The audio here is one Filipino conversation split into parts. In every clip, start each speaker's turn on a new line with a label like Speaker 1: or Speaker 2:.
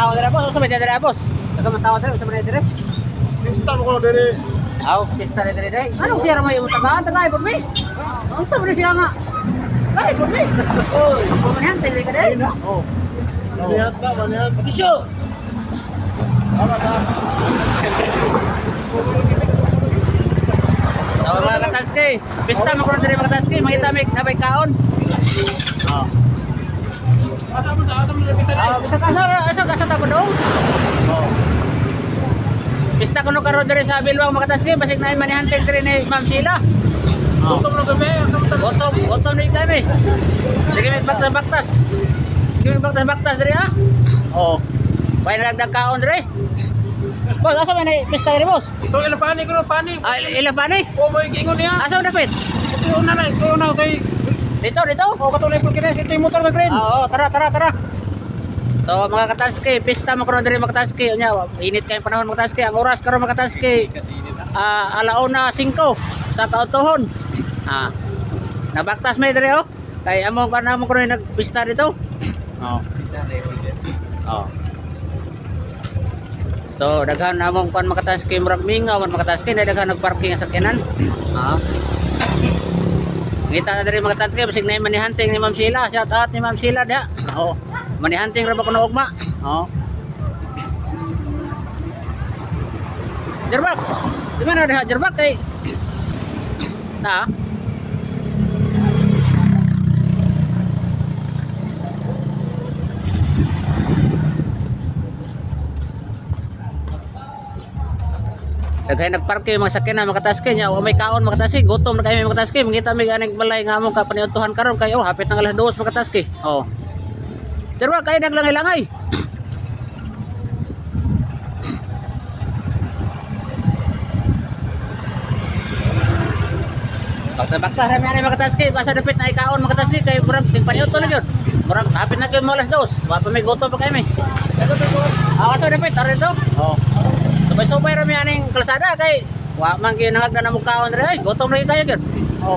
Speaker 1: matawa dira boss. Usa ba dira boss? Daga matawa dira, usa ba dira?
Speaker 2: Pista mo ko dere.
Speaker 1: Aw, pista dira dira. Anong siya ramay yung taga, taga po mi? Unsa ba siya nga? Kaya po mi. Oy, kumahan tayo ka dai. Oh.
Speaker 2: Manihat ka, manihat.
Speaker 1: Tisyo. So mga katanski, pista mo ko na diri mga katanski, mangita mig nabay kaon. Oh.
Speaker 2: Asa mo asa mo repita
Speaker 1: Ah, bisa ka sa sa ka sa tapo dong. Oh. Pista ko no karon diri sa Bilwang mga katanski, basig na manihanteng diri ni Ma'am Sheila. Oh.
Speaker 2: Gutom na gabi, asa.
Speaker 1: Gotom, gotom ni kami. Sige may baktas-baktas. Sige may baktas-baktas diri ha. Oh. Bay nagdag kaon diri. Boss, asa man ni pista diri boss?
Speaker 2: Ito ila pani ko pani.
Speaker 1: Ah, ilan pa ni?
Speaker 2: O mo gingon niya.
Speaker 1: Asa man dapit?
Speaker 2: Ito na na, ito na kay.
Speaker 1: Dito, dito.
Speaker 2: O katuloy ko kini ito yung motor ka green.
Speaker 1: Oo, tara, tara, tara. So mga kataski, pista mo karon diri mga kataski. Unya, init kayong panahon mga kataski. Ang oras karon mga kataski. Ah, alauna 5 sa kautuhon. Ah. Nabaktas may diri oh. Kay amo ka na mo karon nagpista dito. Oh. Oh. So daghan namong pan makataski murag mingaw man makataski na daghan nagparking sa sakyanan. Ah. Ngita na diri mga tatke basig na manihunting ni Ma'am Sheila. Shout out ni Ma'am Sheila dia. Oo. Manihunting ra ba kuno ugma? Oo. Jerbak. Di mana dia jerbak kay Ta. Daghay nagparke mga sakyanan mga taske nya o may kaon mga taske gutom na kayo mga taske mangita mi ganing balay nga among kapaniudtuhan karon. Kay oh hapit ng alas 2 mga taske oh. Pero kay naglangay-langay Bakta-bakta rami ani mga taske basa dapit na ikaon mga taske kay murag ting paniudto na gyud murag hapit na kay mo alas 2 wa pa may gutom pa kay mi so dapit ari to. Oh Sabay-sabay rami aning kalsada kay wa man gyud nangagda na mukhaon re ay gutom na gyud kayo gyud. Oh.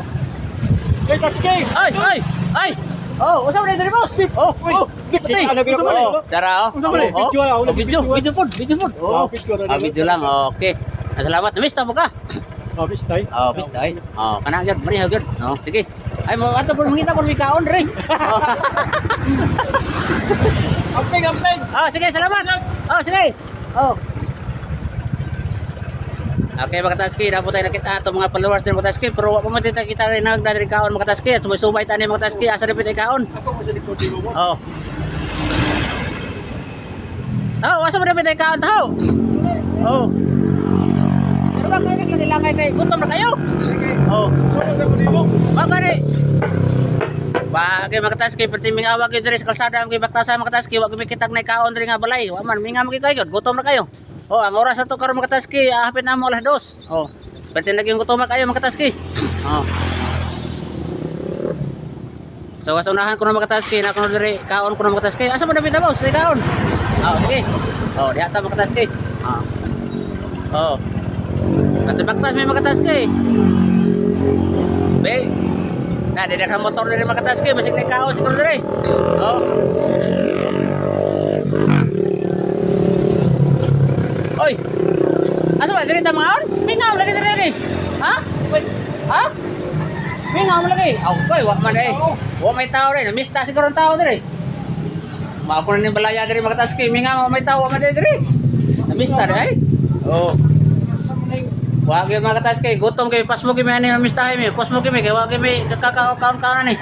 Speaker 2: Kay katske.
Speaker 1: Ay, ay, ay. Oh, usa man diri boss. Oh, oh.
Speaker 2: Na pala,
Speaker 1: Oh, Dara oh. Oh,
Speaker 2: video, ah,
Speaker 1: oh, video,
Speaker 2: ah.
Speaker 1: pod, video pod. Oh.
Speaker 2: Ah, video na
Speaker 1: Ah, video lang. Okay. Ah, Salamat. Namista mo ka.
Speaker 2: Oh, pista.
Speaker 1: Oh, bista ay. Oh, kana gyud, mari gyud. Oh, sige. Ay mo ato pud mangita pud mi kaon re. Oh.
Speaker 2: Ampeng, ampeng.
Speaker 1: Oh, sige, salamat. Oh, sige. Oh. Okay mga taski, na po tayo nakita ito mga followers din mga taski, pero wala pa man tayo kita rin nagdadari kaon mga taski, at sumay-sumay tani mga taski, asa rin tayo kaon.
Speaker 2: Ako mo sa likod mo.
Speaker 1: Oh. Oh, asa mo rin tayo kaon tao? Oh. Pero ba kayo naglalangay kay gutom na kayo? Oh.
Speaker 2: Susunod na mo
Speaker 1: ni. Bagay mga taski, pati mga awag yun diri sa kalsada, ang baktasan mga taski, wag kumikitag na kaon diri nga balay. Wa man, minga kayo, gutom na kayo. Oh, ang oras na to karon mga taski, ah, hapit na mo alas dos. Oh. Pati lagi yung gutom na kayo mga. Oh. So, unahan ko na mga taski, na ko na diri, kaon ko na mga. Asa mo na bitaw, sige kaon. Oh, sige. Oh, diha ta mga taski. Oh. Oh. Pati baktas may mga. Be. Nah, dia kan motor dari Makatas ke masih naik kaos siguro dari. Oh. Asa ba diri tamaan? Mingaw lagi diri lagi. Ha? Ha? Mingaw mo lagi. Aw, koy, wa man eh. Wa may tao rin. Mista siguro ang tao diri. Mao ko na ni balaya diri Makatas ke. Mingaw may tao wa man diri. Mista diri. Oh. Wag yung mga katas kay gutom kay pas mo kay ani mistahay mi, pas mo kay kay wag kay kakakaon kaon ni.